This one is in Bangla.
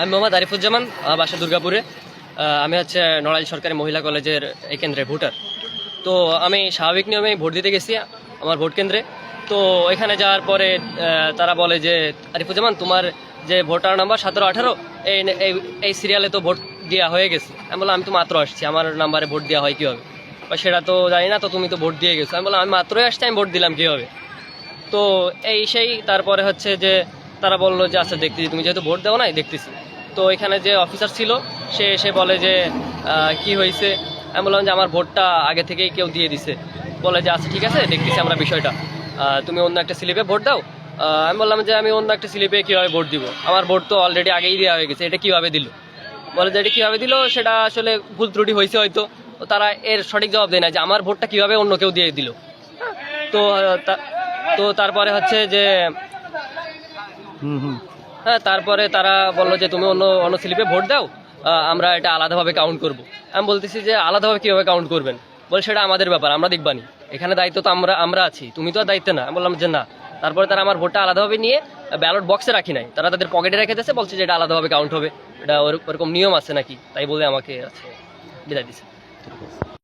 আমি মোহাম্মদ আরিফুজ্জামান বাসা দুর্গাপুরে। আমি হচ্ছে নড়াইল সরকারি মহিলা কলেজের এই কেন্দ্রে ভোটার। তো আমি স্বাভাবিক নিয়মে ভোট দিতে গেছি আমার ভোট কেন্দ্রে। তো এখানে যাওয়ার পরে তারা বলে যে, আরিফুজ্জামান, তোমার যে ভোটার নাম্বার সতেরো আঠারো, এই- এই সিরিয়ালে তো ভোট দেওয়া হয়ে গেছে। আমি বললাম, আমি তো মাত্র আসছি, আমার নাম্বারে ভোট দেওয়া হয় কীভাবে? বা, সেটা তো জানি না, তো তুমি তো ভোট দিয়ে গেছো। আমি বললাম, আমি মাত্রই আসছি, আমি ভোট দিলাম কীভাবে? তো এই সেই, তারপরে হচ্ছে যে তারা বলল যে আচ্ছা দেখতেছি। তুমি যেহেতু ভোট দাও নাই, দেখতেছি। তো এখানে যে অফিসার ছিল, সে এসে বলে যে কি হয়েছে? আমি বললাম যে, আমার ভোটটা আগে থেকেই কেউ দিয়ে দিছে। বলে যে আচ্ছা ঠিক আছে, দেখতেছি আমরা বিষয়টা। তুমি অন্য একটা স্লিপে ভোট দাও। আমি বললাম যে, আমি অন্য একটা স্লিপে কীভাবে ভোট দিব? আমার ভোট তো অলরেডি আগেই দেওয়া হয়ে গেছে, এটা কীভাবে দিল? বলে যে, এটা কীভাবে দিল? সেটা আসলে ভুল ত্রুটি হয়েছে হয়তো। তারা এর সঠিক জবাব দেয় না যে, আমার ভোটটা কীভাবে অন্য কেউ দিয়ে দিল? তো তো তারপরে হচ্ছে যে হ্যাঁ তারপরে তারা বলল যে তুমি অন্য অন্য স্লিপে ভোট দাও আমরা এটা আলাদাভাবে কাউন্ট করব। আমি বলতেছি যে আলাদাভাবে কীভাবে কাউন্ট করবেন? বলে সেটা আমাদের ব্যাপার, আমরা দেখবানি এখানে দায়িত্ব তো আমরা আমরা আছি, তুমি তো আর দায়িত্ব না। আমি বললাম যে না। তারপরে তারা আমার ভোটটা আলাদাভাবে নিয়ে ব্যালট বক্সে রাখি নাই। তারা তাদের পকেটে রেখে দিয়েছে, বলছে যে এটা আলাদাভাবে কাউন্ট হবে। এটা ওর- ওরকম নিয়ম আছে নাকি? তাই বলে আমাকে আছে বিদায় দিছে।